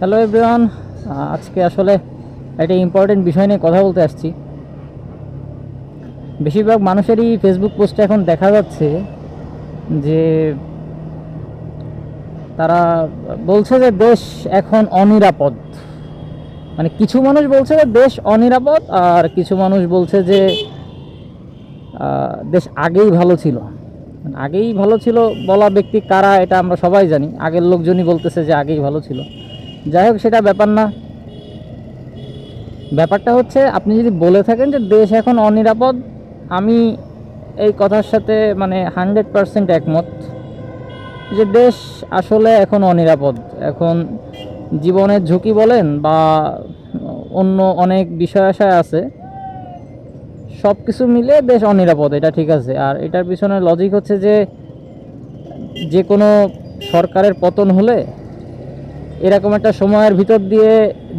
Hello everyone আজকে আসলে একটা ইম্পর্টেন্ট বিষয় নিয়ে কথা বলতে আসছি। বেশিরভাগ মানুষেরই ফেসবুক পোস্টে এখন দেখা যাচ্ছে যে তারা বলছে যে দেশ এখন অনিরাপদ। মানে কিছু মানুষ বলছে যে দেশ অনিরাপদ আর কিছু মানুষ বলছে যে দেশ আগেই ভালো ছিল। মানে আগেই ভালো ছিল বলা ব্যক্তি কারা এটা আমরা সবাই জানি। আগের লোকজনই বলতেছে যে আগেই ভালো ছিল। যাই হোক, সেটা ব্যাপার না। ব্যাপারটা হচ্ছে, আপনি যদি বলে থাকেন যে দেশ এখন অনিরাপদ, আমি এই কথার সাথে মানে হান্ড্রেড পারসেন্ট একমত যে দেশ আসলে এখন অনিরাপদ। এখন জীবনের ঝুঁকি বলেন বা অন্য অনেক বিষয় আশায় আছে সব কিছু মিলে দেশ অনিরাপদ, এটা ঠিক আছে। আর এটার পিছনে লজিক হচ্ছে যে যে কোনো সরকারের পতন হলে এরকম একটা সময়ের ভিতর দিয়ে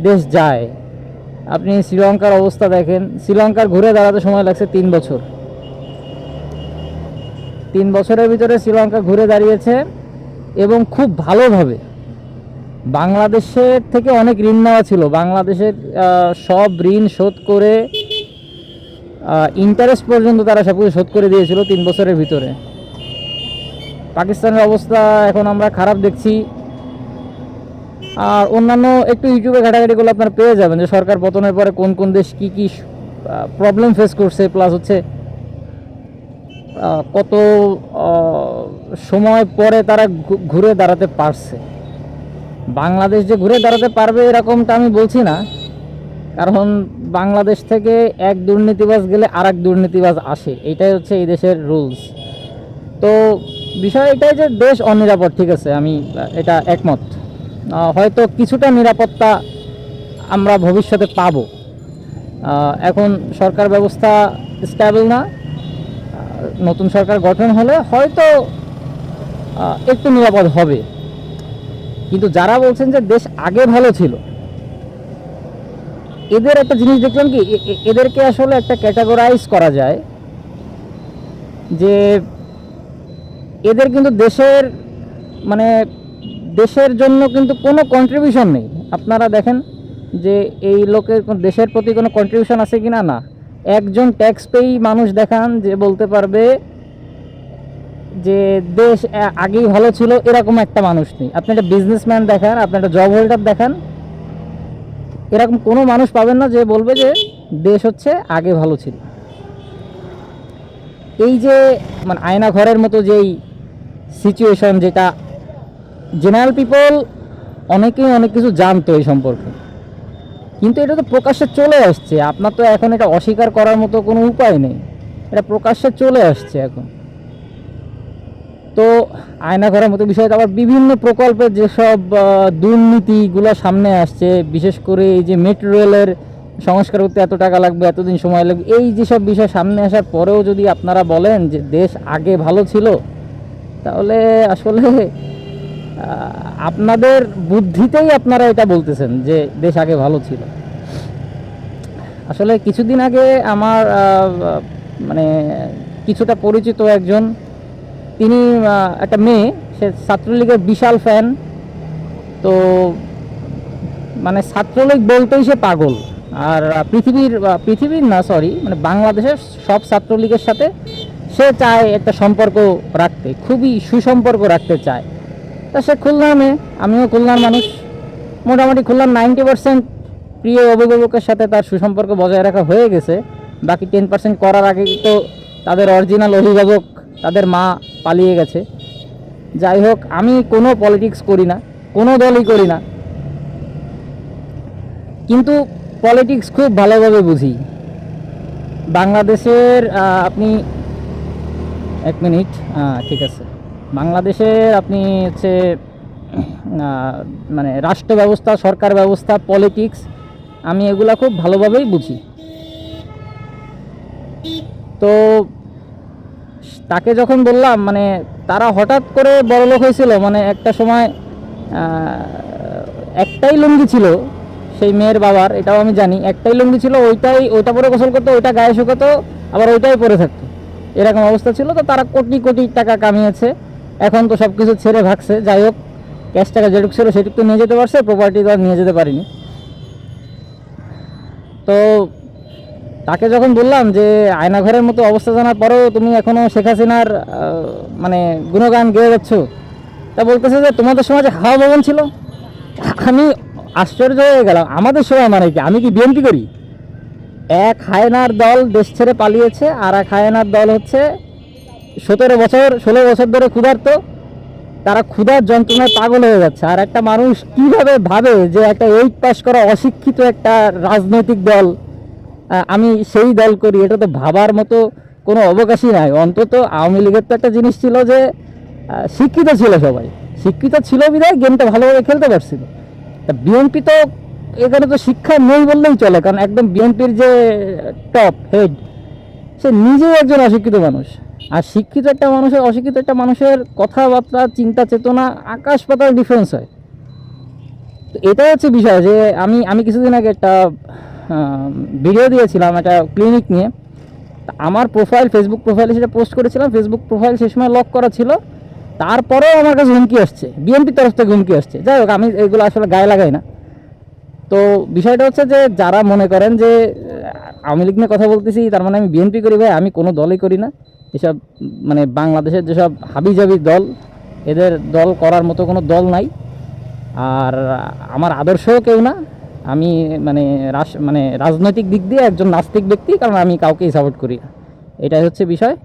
দেশ যায়। আপনি শ্রীলঙ্কার অবস্থা দেখেন, শ্রীলঙ্কার ঘুরে দাঁড়াতে সময় লাগছে তিন বছর। তিন বছরের ভিতরে শ্রীলঙ্কা ঘুরে দাঁড়িয়েছে এবং খুব ভালোভাবে। বাংলাদেশের থেকে অনেক ঋণ নেওয়া ছিল। বাংলাদেশের সব ঋণ শোধ করে ইন্টারেস্ট পর্যন্ত তারা সব কিছু শোধ করে দিয়েছিল তিন বছরের ভিতরে। পাকিস্তানের অবস্থা এখন আমরা খারাপ দেখছি। আর অন্যান্য একটু ইউটিউবে ঘাটাঘাটি করলে আপনারা পেয়ে যাবেন যে সরকার পতনের পরে কোন কোন দেশ কি কি প্রবলেম ফেস করছে প্লাস হচ্ছে কত সময় পরে তারা ঘুরে দাঁড়াতে পারছে। বাংলাদেশ যে ঘুরে দাঁড়াতে পারবে এরকমটা আমি বলছি না, কারণ বাংলাদেশ থেকে এক দুর্নীতিবাজ গেলে আর এক দুর্নীতিবাজ আসে, এটাই হচ্ছে এই দেশের রুলস তো বিষয় এটাই যে দেশ অনিরাপদ, ঠিক আছে, আমি এটা একমত। হয়তো কিছুটা নিরাপত্তা আমরা ভবিষ্যতে পাব। এখন সরকার ব্যবস্থা স্ট্যাবল না। নতুন সরকার গঠন হলে হয়তো একটু নিরাপদ হবে। কিন্তু যারা বলছেন যে দেশ আগে ভালো ছিল, এদের একটা জিনিস দেখলাম কি এদেরকে আসলে একটা ক্যাটাগরাইজ করা যায় যে এদের কিন্তু দেশের মানে দেশের জন্য কিন্তু কোনো কন্ট্রিবিউশন নেই। আপনারা দেখেন যে এই লোকের দেশের প্রতি কোনো কন্ট্রিবিউশন আছে কি না। না একজন ট্যাক্স পেয়েই মানুষ দেখান যে বলতে পারবে যে দেশ আগেই ভালো ছিল, এরকম একটা মানুষ নেই। আপনি একটা বিজনেসম্যান দেখান, আপনি একটা জব হোল্ডার দেখান, এরকম কোনো মানুষ পাবেন না যে বলবে যে দেশ হচ্ছে আগে ভালো ছিল। এই যে মানে আয়না ঘরের মতো যেই সিচুয়েশন যেটা জেনারেল পিপল অনেকেই অনেক কিছু জানতো এই সম্পর্কে। কিন্তু এটা তো প্রকাশ্যে চলে আসছে। আপনার তো এখন এটা অস্বীকার করার মতো কোনো উপায় নেই। এটা প্রকাশ্যে চলে আসছে এখন। তো আয়না ঘরের মতো বিষয়টা আবার বিভিন্ন প্রকল্পের যেসব দুর্নীতিগুলো সামনে আসছে, বিশেষ করে এই যে মেট্রো রেলের সংস্কার করতে এত টাকা লাগবে, এতদিন সময় লাগবে, এই যেসব বিষয় সামনে আসার পরেও যদি আপনারা বলেন যে দেশ আগে ভালো ছিল, তাহলে আসলে আপনাদের বুদ্ধিতেই আপনারা এটা বলতেছেন যে দেশ আগে ভালো ছিল। আসলে কিছুদিন আগে আমার মানে কিছুটা পরিচিত একজন, তিনি একটা মেয়ে, সে ছাত্রলীগের বিশাল ফ্যান তো মানে ছাত্রলীগ বলতেই সে পাগল। আর পৃথিবীর পৃথিবীর না সরি মানে বাংলাদেশের সব ছাত্রলীগের সাথে সে চায় একটা সম্পর্ক রাখতে, খুবই সুসম্পর্ক রাখতে চায়। তা সে খুলনার মেয়ে আমিও খুলনার মানুষ। মোটামুটি খুলনার নাইনটি পার্সেন্ট প্রিয় অভিভাবকের সাথে তার সুসম্পর্ক বজায় রাখা হয়ে গেছে। বাকি টেন পার্সেন্ট করার আগে তো তাদের অরিজিনাল অভিভাবক, তাদের মা পালিয়ে গেছে। যাই হোক, আমি কোনো পলিটিক্স করি না, কোনো দলই করি না। কিন্তু পলিটিক্স খুব ভালোভাবে বুঝি। বাংলাদেশের আপনি এক মিনিট ঠিক আছে। বাংলাদেশের আপনি হচ্ছে মানে রাষ্ট্র ব্যবস্থা, সরকার ব্যবস্থা পলিটিক্স আমি এগুলা খুব ভালোভাবেই বুঝি। তো তাকে যখন বললাম মানে তারা হঠাৎ করে বড়লোক হয়েছিল মানে একটা সময় একটাই লুঙ্গি ছিল, সেই মেয়ের বাবার, এটাও আমি জানি, একটাই লুঙ্গি ছিল, ওইটাই, ওইটা পরে গোসল করতো, ওইটা গায়ে শুকাতো, আবার ওইটাই পরে থাকতো। এরকম অবস্থা ছিল, তো তারা কোটি কোটি টাকা কামিয়েছে। এখন তো সব কিছু ছেড়ে ভাগছে, যাই হোক ক্যাশ টাকা যেটুকু ছিল সেটুকু তো নিয়ে যেতে পারছে প্রপার্টি তো আর নিয়ে যেতে পারিনি। তো তাকে যখন বললাম যে আয়নাঘরের মতো অবস্থা জানার পরেও তুমি এখনও শেখ হাসিনার মানে গুণগান গেয়ে যাচ্ছ তা বলতেছে যে, তোমাদের সমাজে হাওয়া ভবন ছিল? আমি আশ্চর্য হয়ে গেলাম, আমাদের সময় মানে কি? আমি কি বিএনপি করি? এক হায়নার দল দেশ ছেড়ে পালিয়েছে, আর এক হায়নার দল হচ্ছে সতেরো বছর, ষোলো বছর ধরে ক্ষুধার্ত, তারা ক্ষুধার যন্ত্রণায় পাগল হয়ে যাচ্ছে। আর একটা মানুষ কীভাবে ভাবে যে একটা এইট পাস করা অশিক্ষিত একটা রাজনৈতিক দল আমি সেই দল করি, এটা তো ভাবার মতো কোনো অবকাশই নাই। অন্তত আওয়ামী লীগের তো একটা জিনিস ছিল যে শিক্ষিত ছিল সবাই। শিক্ষিত ছিল বিধায় গেমটা ভালোভাবে খেলতে পারছিল। তা বিএনপি তো এখানে তো শিক্ষা নেই বললেই চলে, কারণ একদম বিএনপির যে টপ হেড সে নিজেই একজন অশিক্ষিত মানুষ। আর শিক্ষিত একটা মানুষের, অশিক্ষিত একটা মানুষের কথাবার্তা, চিন্তা, চেতনা আকাশ পাতাল ডিফারেন্স হয়। তো এটাই হচ্ছে বিষয় যে আমি আমি কিছুদিন আগে একটা ভিডিও দিয়েছিলাম একটা ক্লিনিক নিয়ে। আমার প্রোফাইল ফেসবুক প্রোফাইলে সেটা পোস্ট করেছিলাম। ফেসবুক প্রোফাইল সে সময় লক করা ছিল। তারপরেও আমার কাছে হুমকি আসছে। বিএনপির তরফ থেকে হুমকি আসছে। যাই হোক, আমি এগুলো আসলে গায়ে লাগাই না। তো বিষয়টা হচ্ছে যে, যারা মনে করেন যে আওয়ামী লীগ নিয়ে কথা বলতেছি, তার মানে আমি বিএনপি করি ভাই, আমি কোনো দলই করি না। এসব মানে বাংলাদেশের যেসব হাবিজাবি দল, এদের দল করার মতো কোনো দল নাই। আর আমার আদর্শও কেউ না। আমি মানে রাস মানে রাজনৈতিক দিক দিয়ে একজন নাস্তিক ব্যক্তি, কারণ আমি কাউকেই সাপোর্ট করি এটাই হচ্ছে বিষয়।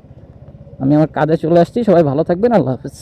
আমি আমার কাজে চলে আসছি, সবাই ভালো থাকবেন, আল্লাহ হাফিজ।